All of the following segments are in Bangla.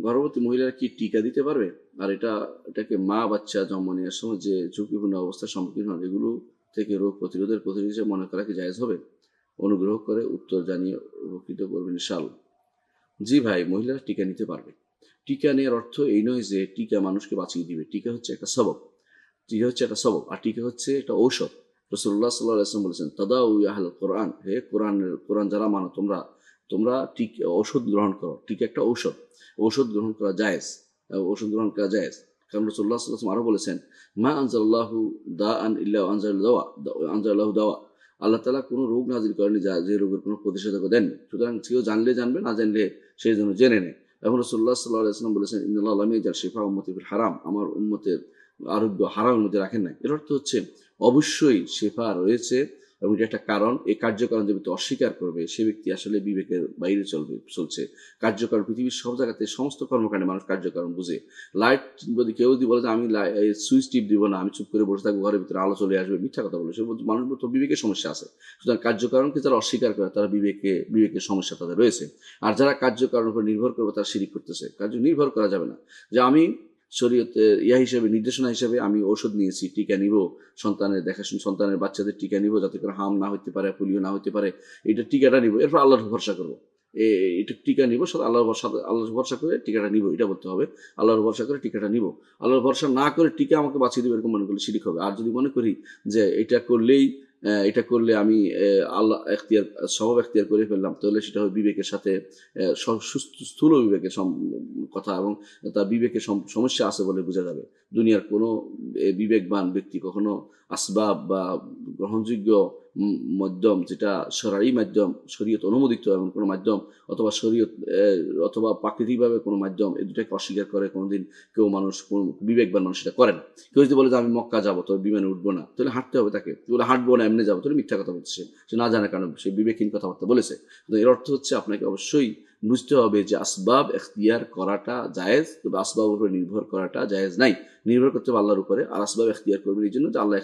গর্ভবতী মহিলারা কি টিকা দিতে পারবে? আর এটা, এটাকে মা বাচ্চা জন্ম নেওয়ার সময় যে ঝুঁকিপূর্ণ অবস্থার সম্মুখীন হন, এগুলো থেকে রোগ প্রতিরোধের প্রতিরোধ হিসেবে মনে করা কি জায়েজ হবে? অনুগ্রহ করে উত্তর জানিয়ে উপকৃত করবেন শাল জি ভাই, মহিলারা টিকা নিতে পারবে। টিকা নেওয়ার অর্থ এই নয় যে টিকা মানুষকে বাঁচিয়ে দিবে। টিকা হচ্ছে একটা সবক। টিকা হচ্ছে একটা সবক। আর টিকা হচ্ছে একটা ঔষধ। রসুল্লাহ সাল্লাহ বলেছেন তদা উই আহল কোরআন। হে কোরআনের, কোরআন যারা মানো তোমরা তোমরা ঠিক ওষুধ গ্রহণ করো, ঠিক একটা ঔষধ ঔষধ গ্রহণ করা জায়েজ ওষুধ গ্রহণ করা জায়েজ। কারণ রসুল্লাহ সাল্লাম আরও বলেছেন, মা আনজাল্লাহু দা আন ইল্লা আনজাল দাওয়া আনজাল্লাহু দাওয়া। আল্লাহ তালা কোনো রোগ নাজির করেনি যা যে রোগের কোনো প্রতিষেধক দেননি। সুতরাং কেউ জানলে জানবে, না জানলে সেই জন্য জেনে নেয়। এখন রসুল্লাহ সাল্লাহ আসলাম বলেছেন ইন্দাল্লাহ আলমী যার শেফা উম্মতি হারাম। আমার উম্মতের আরোগ্য হারামের মধ্যে রাখেন নাই। এর অর্থ হচ্ছে, অবশ্যই শেফা রয়েছে এবং এটা একটা কারণ, এই কার্যকারণ যে ব্যক্তি অস্বীকার করবে, সে ব্যক্তি আসলে বিবেকের বাইরে চলবে, চলছে। কার্যকারণ পৃথিবীর সব জায়গাতে সমস্ত কর্মকাণ্ডে মানুষ কার্যকারণ বুঝে। লাইট যদি কেউ যদি বলে যে, আমি সুইচ টিপ দিব না, আমি চুপ করে বসে থাকব, ঘরের ভিতরে আলো চলে আসবে মিথ্যা কথা বলে। সে মানুষ তো বিবেকের সমস্যা আছে। সুতরাং কার্যকারণকে যারা অস্বীকার করে, তারা বিবেকে, বিবেকের সমস্যা তাদের রয়েছে। আর যারা কার্যকারণের উপর নির্ভর করবে, তারা শিরিক করতেছে। কার্য নির্ভর করা যাবে না। যে আমি শরীয়তে ইয়া হিসেবে, নির্দেশনা হিসেবে আমি ওষুধ নিয়েছি, টিকা নিব, সন্তানের দেখাশোনা, সন্তানের বাচ্চাদের টিকা নিব যাতে করে হাম না হতে পারে, পোলিও না হতে পারে, এটা টিকাটা নিব, এরপর আল্লাহর ভরসা করব। এটা টিকা নিব আল্লাহর ভরসা আল্লাহর ভরসা করে টিকাটা নিব, এটা বলতে হবে, আল্লাহর ভরসা করে টিকাটা নিব। আল্লাহর ভরসা না করে টিকা আমাকে বাঁচিয়ে দেবে এরকম মনে করলে শিরিক হবে। আর যদি মনে করি যে এটা করলেই এটা করলে আমি আল্লাহ এখতিয়ার স্বভাব এখতিয়ার করে ফেললাম। তাহলে সেটা হবে বিবেকের সাথে সুস্থ, স্থূল বিবেকের কথা এবং তার বিবেকের সমস্যা আছে বলে বোঝা যাবে। দুনিয়ার কোনো বিবেকবান ব্যক্তি কখনো আসবাব বা গ্রহণযোগ্য মাধ্যম, যেটা সরারি মাধ্যম, শরীয়ত অনুমোদিত এমন কোনো মাধ্যম, অথবা শরীয়ত অথবা প্রাকৃতিকভাবে কোনো মাধ্যম এই দুটাকে অস্বীকার করে কোনোদিন কেউ মানুষ, কোন বিবেকবান মানুষ সেটা করেন। কেউ যদি বলে যে আমি মক্কা যাব তবে বিমানে উঠবো না, তাহলে হাঁটতে হবে তাকে। বলে হাঁটবো না, এমনি যাব, তাহলে মিথ্যা কথা বলছে সে। না জানার কারণ সে বিবেকহীন কথাবার্তা বলেছে। এর অর্থ হচ্ছে আপনাকে অবশ্যই বুঝতে হবে যে আসবাব এখতিয়ার করাটা জায়েজ, তবে আসবাবের উপরে নির্ভর করাটা জায়েজ নাই। নির্ভর করতে হবে আল্লাহর উপরে, আর আসবাব এখতিয়ার করবেন এই জন্য যে আল্লাহ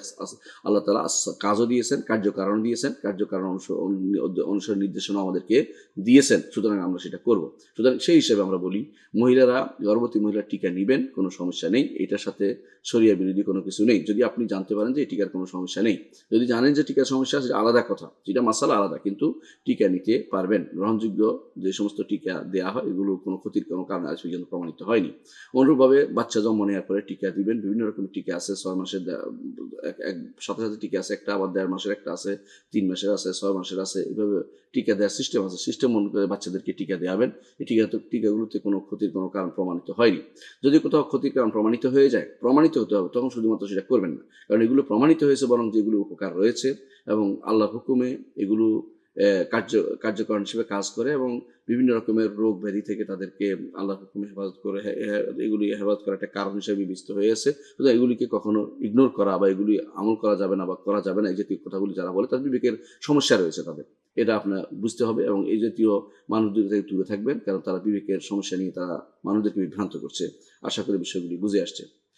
আল্লাহ তালা কাজও দিয়েছেন কার্যকারণ দিয়েছেন, কার্যকারণ অনুসরণ নির্দেশনা আমাদেরকে দিয়েছেন, সুতরাং আমরা সেটা করব। সুতরাং সেই হিসেবে আমরা বলি, মহিলারা, গর্ভবতী মহিলা টিকা নেবেন, কোনো সমস্যা নেই, এটার সাথে সরিয়া বিরোধী কোনো কিছু নেই। যদি আপনি জানতে পারেন যে এই টিকার কোনো সমস্যা নেই, যদি জানেন যে টিকার সমস্যা আছে আলাদা কথা যেটা মাসালা আলাদা, কিন্তু টিকা নিতে পারবেন। গ্রহণযোগ্য যে সমস্ত টিকা দেওয়া হয়, এগুলো কোনো ক্ষতির কোনো কারণে আজ পর্যন্ত প্রমাণিত হয়নি। অনুরূপভাবে বাচ্চা জন্ম নেওয়ার পরে টিকা দিবেন, বিভিন্ন রকমের টিকা আছে, ছয় মাসের সাথে সাথে টিকা আছে, একটা আবার দেড় মাসের একটা আছে, তিন মাসের আছে, ছয় মাসের আছে এইভাবে টিকা দেওয়ার সিস্টেম আছে। সিস্টেম করে বাচ্চাদেরকে টিকা দেওয়াবেন এই টিকা, টিকাগুলোতে কোনো ক্ষতির কোনো কারণ প্রমাণিত হয়নি। যদি কোথাও ক্ষতির কারণ প্রমাণিত হয়ে যায়, প্রমাণিত হতে হবে, তখন শুধুমাত্র সেটা করবেন না। কারণ এগুলো প্রমাণিত হয়েছে বরং যেগুলো উপকার রয়েছে এবং আল্লাহ হুকুমে এগুলো কার্য, কার্যকরণ হিসেবে কাজ করে এবং বিভিন্ন রকমের রোগ ব্যাধি থেকে তাদেরকে আল্লাহ হুকুমে হেফাজত করে এগুলি হেফাজত করা একটা কারণ হিসেবে বিবেচিত হয়েছে সুতরাং এগুলিকে কখনো ইগনোর করা বা এগুলি আমল করা যাবে না বা করা যাবে না, এই জাতীয় কথাগুলি যারা বলে তার বিবেকের সমস্যা রয়েছে তাদের। এটা আপনার বুঝতে হবে এবং এই জাতীয় মানুষদের থেকে দূরে থাকবেন, কারণ তারা বিবেকের সমস্যা নিয়ে তারা মানুষদেরকে বিভ্রান্ত করছে। আশা করি বিষয়গুলি বুঝে আসছে।